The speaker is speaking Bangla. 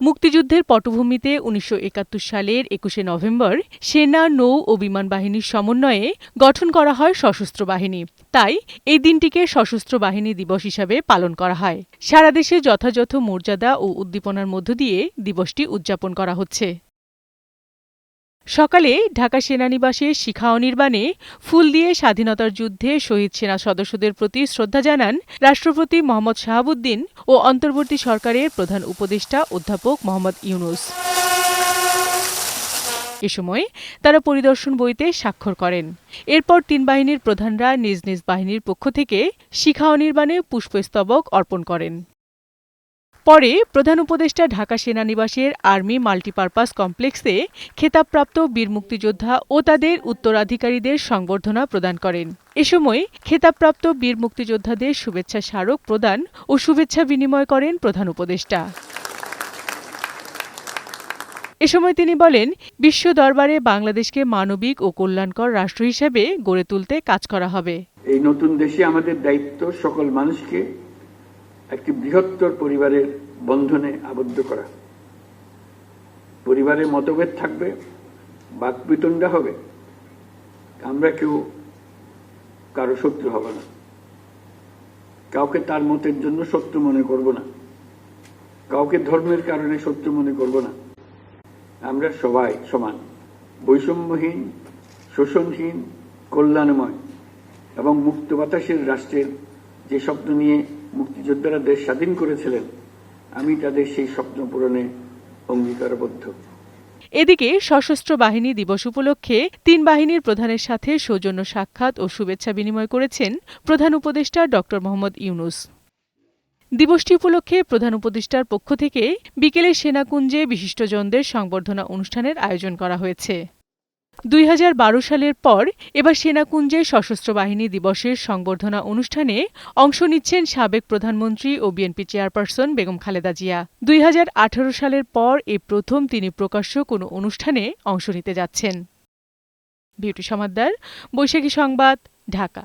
মুক্তিযুদ্ধের পটভূমিতে উনিশশো একাত্তর সালের একুশে নভেম্বর সেনা, নৌ ও বিমান বাহিনীর সমন্বয়ে গঠন করা হয় সশস্ত্র বাহিনী। তাই এই দিনটিকে সশস্ত্র বাহিনী দিবস হিসাবে পালন করা হয়। সারা দেশে যথাযথ মর্যাদা ও উদ্দীপনার মধ্য দিয়ে দিবসটি উদযাপন করা হচ্ছে। সকালে ঢাকা সেনানিবাসে শিখা অনির্বাণে ফুল দিয়ে স্বাধীনতার যুদ্ধে শহীদ সেনা সদস্যদের প্রতি শ্রদ্ধা জানান রাষ্ট্রপতি মোহাম্মদ শাহাবুদ্দিন ও অন্তর্বর্তী সরকারের প্রধান উপদেষ্টা অধ্যাপক মোহাম্মদ ইউনুস। এ সময় তারা পরিদর্শন বইতে স্বাক্ষর করেন। এরপর তিন বাহিনীর প্রধানরা নিজ নিজ বাহিনীর পক্ষ থেকে শিখা অনির্বাণে পুষ্পস্তবক অর্পণ করেন। পরে প্রধান উপদেষ্টা ঢাকা সেনানিবাসের আর্মি মাল্টিপারপাস কমপ্লেক্সে খেতাবপ্রাপ্ত বীর মুক্তিযোদ্ধা ও তাদের উত্তরাধিকারীদের সংবর্ধনা প্রদান করেন। এ সময় খেতাবপ্রাপ্ত বীর মুক্তিযোদ্ধাদের শুভেচ্ছা স্মারক প্রদান ও শুভেচ্ছা বিনিময় করেন প্রধান উপদেষ্টা। এ সময় তিনি বলেন, বিশ্ব দরবারে বাংলাদেশকে মানবিক ও কল্যাণকর রাষ্ট্র হিসেবে গড়ে তুলতে কাজ করা হবে। এই নতুন দেশে আমাদের দায়িত্ব সকল মানুষকে একটি বৃহত্তর পরিবারের বন্ধনে আবদ্ধ করা। পরিবারের মতভেদ থাকবে, বাকবিতণ্ডা হবে। আমরা কেউ কারও শত্রু হব না। কাউকে তার মতের জন্য শত্রু মনে করব না। কাউকে ধর্মের কারণে শত্রু মনে করব না। আমরা সবাই সমান, বৈষম্যহীন, শোষণহীন, কল্যাণময় এবং মুক্ত বাতাসের রাষ্ট্রের যে স্বপ্ন নিয়ে মুক্তিযোদ্ধারা দেশ স্বাধীন করেছিলেন, আমি তাদের সেই স্বপ্ন পূরণে অঙ্গীকারবদ্ধ। এদিকে সশস্ত্র বাহিনী দিবস উপলক্ষে তিন বাহিনীর প্রধানের সাথে সৌজন্য সাক্ষাৎ ও শুভেচ্ছা বিনিময় করেছেন প্রধান উপদেষ্টা ড. মোহাম্মদ ইউনুস। দিবসটি উপলক্ষে প্রধান উপদেষ্টার পক্ষ থেকে বিকেলে সেনাকুঞ্জে বিশিষ্টজনদের সংবর্ধনা অনুষ্ঠানের আয়োজন করা হয়েছে। দুই হাজার বারো সালের পর এবার সেনাকুঞ্জে সশস্ত্র বাহিনী দিবসের সংবর্ধনা অনুষ্ঠানে অংশ নিচ্ছেন সাবেক প্রধানমন্ত্রী ও বিএনপি চেয়ারপারসন বেগম খালেদা জিয়া। দুই হাজার আঠেরো সালের পর এ প্রথম তিনি প্রকাশ্য কোনো অনুষ্ঠানে অংশ নিতে যাচ্ছেন। বিউটি সমাদ্দার, বৈশাখী সংবাদ, ঢাকা।